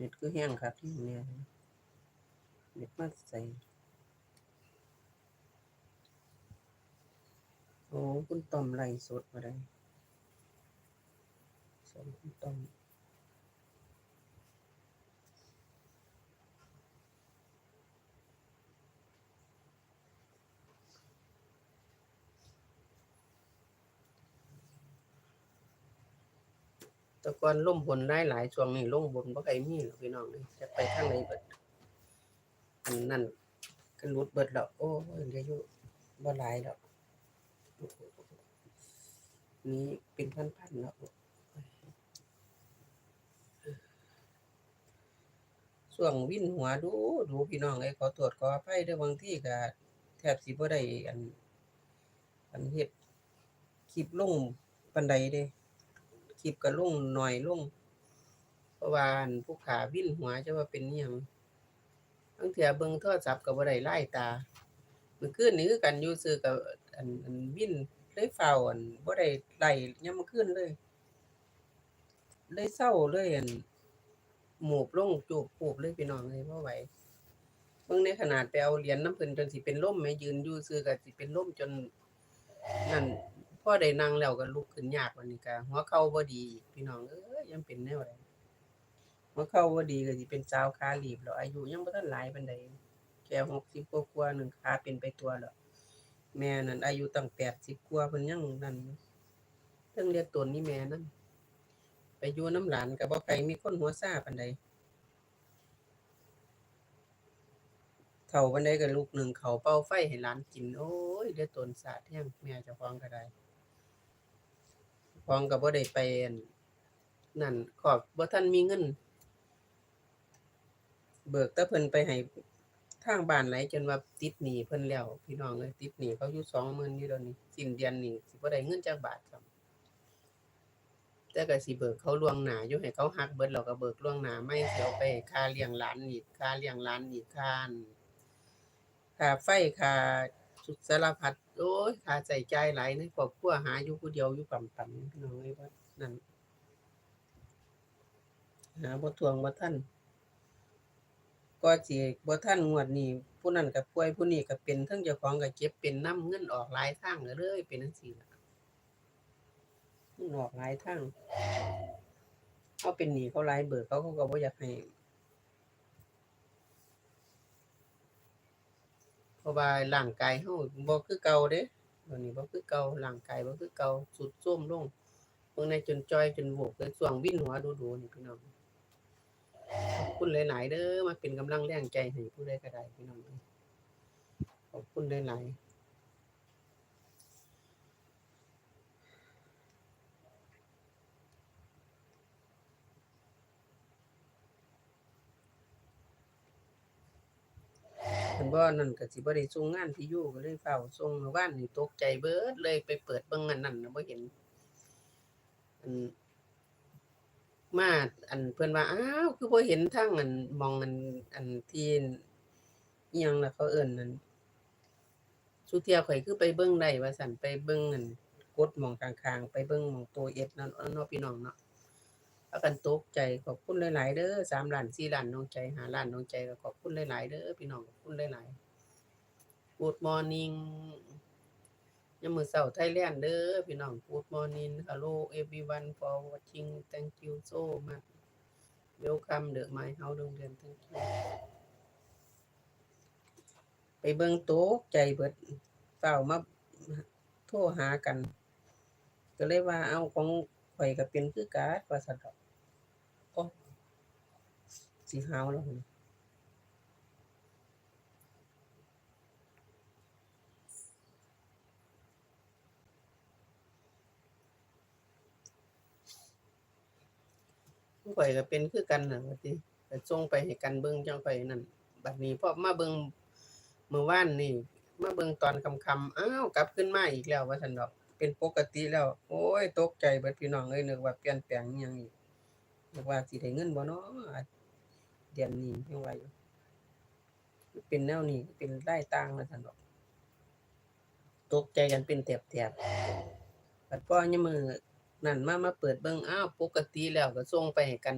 เน็ตก็แห้งครับที่เนี่ยเน็ตมาใส่โอ้คุณต้อมไล่สดมาได้สองคุณต้อม ตะกอนล่มบนได้หลายช่วงนี้ล่มบนบ่ใครมีหรอกพี่น้องเลยจะไปทางไหนเบิดอันนั้นก็รุดเบิดแล้วโอ้ยออยู่บ่หลายแล้วนี่เป็นพันๆแล้วช่วงวิ่นหัวดูดูพี่น้องไอ้ขอตรวจขออภัยด้อบางที่ก็แทบสิบ่ได้อัน อันเฮ็ดคลิปลงปานใดเด้ คลิปก็ลงหน่อยลงเพราะว่าผู้ขาวิ่นหัวจะว่าเป็นอิหยังบางเทื่เบิ่งโทรศัพท์ก็บ่ได้ไล่ตามื่อคืนนี้คือกันอยู่ซื่อกับอันอันวิ่นเลยเฝ้าอันบ่ได้ไล่ยามมื้อคืนเลย เลยเศร้าเลยอันหมูบลงจูบปูบเลยพี่น้องเลยบ่ไหวเบิ่งในขนาดไปเอาเหรียญน้ำเพิ่นจนสิเป็นลมแม่ยืนอยู่ซื่อก็สิเป็นลมจน พอได้นั่งแล้วก็ลุกขึ้นยากวันนี้ก็หัวเข่าบ่ดีอีกพี่น้องเอ้ยยังเป็นแนวใดหัวเข่าบ่ดีก็สิเป็นสาวขาหลีบแล้วอายุยังบ่ทันหลายปานใดแค่60กว่าๆนึงขาเป็นไปตัวแล้วแม่นั่นอายุตั้งแปดสิบกว่าเพิ่นยังนั่นอยู่เพิ่งเรียกตนนี่แม่นั่นไปอยู่น้ำหลานก็บ่ไกลมีคนหัวซ่าปานใดเฒ่าปานใดก็ลูกหนึ่งเขาเป่าไฟให้หลานกิน โอ้ยเรียกตนสาดแท้งแม่จ้าของก็ได้ ของก็บ่ได้ไปนนั่นขอบบ่ทันมีเงิน เบิกต่เพิ่นไปให้ทางบ้านไหลจนว่าติดหนี้เพิ่นแล้ว พี่น้องเอ้ยติดหนี้เขาอยู่20,000อยู่เดี๋ยวนี้สิ้นเดือนนี้สิบ่ได้เงินจักบาทครับแต่ก็สิเบิกเขาล่วงหน้าอยู่ให้เขาหักเบิดแล้วก็เบิกล่วงหน้าไม่เสิเอาไปค่าเลี้ยงหลานอีกค่าเลี้ยงหลานอีกค่านค่าไฟค่าสุดสารพัด โอ้ยค่าใช้จ่ายหลายในครอบครัวหาอยู่ผู้เดียวอยู่ปำๆพี่น้องเอ้ยว่านั่นหาบ่ทวงบ่ทันก็สิบ่ทันงวดนี้ผู้นั้นก็ป่วยผู้นี้ก็เป็นทั้งเจ้าของก็เจ็บเป็นน้ำเงินออกหลายทางเลยเป็นจังซี่ละเงินออกหลายทางเฮาเป็นหนี้เขาหลายเบิกเขาเขาก็บ่อยากให้ เพ ราะว่าร่างกายเฮาบ่คือเก่าเด้ตอนนี้บ่คือเก่าร่างกายบ่คือเก่าสุดส้มลงเบิ่งในจนจอยจนโบกเลยช่วงวินหัวดูๆนี่พี่น้องขอบคุณหลายๆเด้อมาเป็นกำลังแรงใจให้ผู้ใดก็ได้พี่น้องขอบคุณหลายๆ เพิ่นบ่นั่นก็สิบ่ได้ส่งงานที่อยู่ก็เลยเฝ้าส่งเมื่อวานนี่ตกใจเบิดเลยไปเปิดเบิ่งอันนั้นน่ะบ่เห็นอันมาอันเพิ่นว่าอ้าวคือบ่เห็นทางอันมองอันอันที่อิหยังล่ะเขาเอิ้นนั่นสุเทียข้อยคือไปเบิ่งได้ว่าซั่นไปเบิ่งอันกดมองข้างๆไปเบิ่งมองตัว S นั่นเนาะพี่น้องเนาะ พากันตกใจขอบคุณหลาย ๆ เด้อ3ล้าน4ล้านน้องใจ5ล้านน้องใจก็ขอบคุณหลาย ๆ เด้อพี่น้องขอบคุณหลายๆ Good morning ยามมือเช้า Thailand เด้อพี่น้อง Good morning hello everyone for watching thank you so much welcome the my house โรงเรียน thank you ไปเบิ่งตกใจเบิดฟ้าวมาโทรหากัน ก็เลยว่าเอาของ ข่อยก็เป็นคือกันว่าซั่นดอกโอ้สิหาวแล้วพุ่ข่อยก็เป็นคือกันนะว่าติก็ส่งไปให้กันเบิ่งจังข่อยนั่นบัดนี้พอมาเบิ่งเมื่อวานนี่มาเบิ่งตอนค่ำๆอ้าวกลับขึ้นมาอีกแล้วว่าซั่นดอก เป็นปกติแล้ว โอ้ยตกใจเบิดพี่น้องเอ้ยนึกว่าเปลี่ยนแปลงยังอีกนึกว่าสิได้เงินบ่เนาะเดือนนี้ยังว่าอยู่เป็นแนวนี้เป็นรายต่างว่าซั่นดอกตกใจกันเป็นแถบๆบัดพอยมมื้อนั้นมามาเปิดเบิ่งอ้าวปกติแล้วก็ส่งไปให้กัน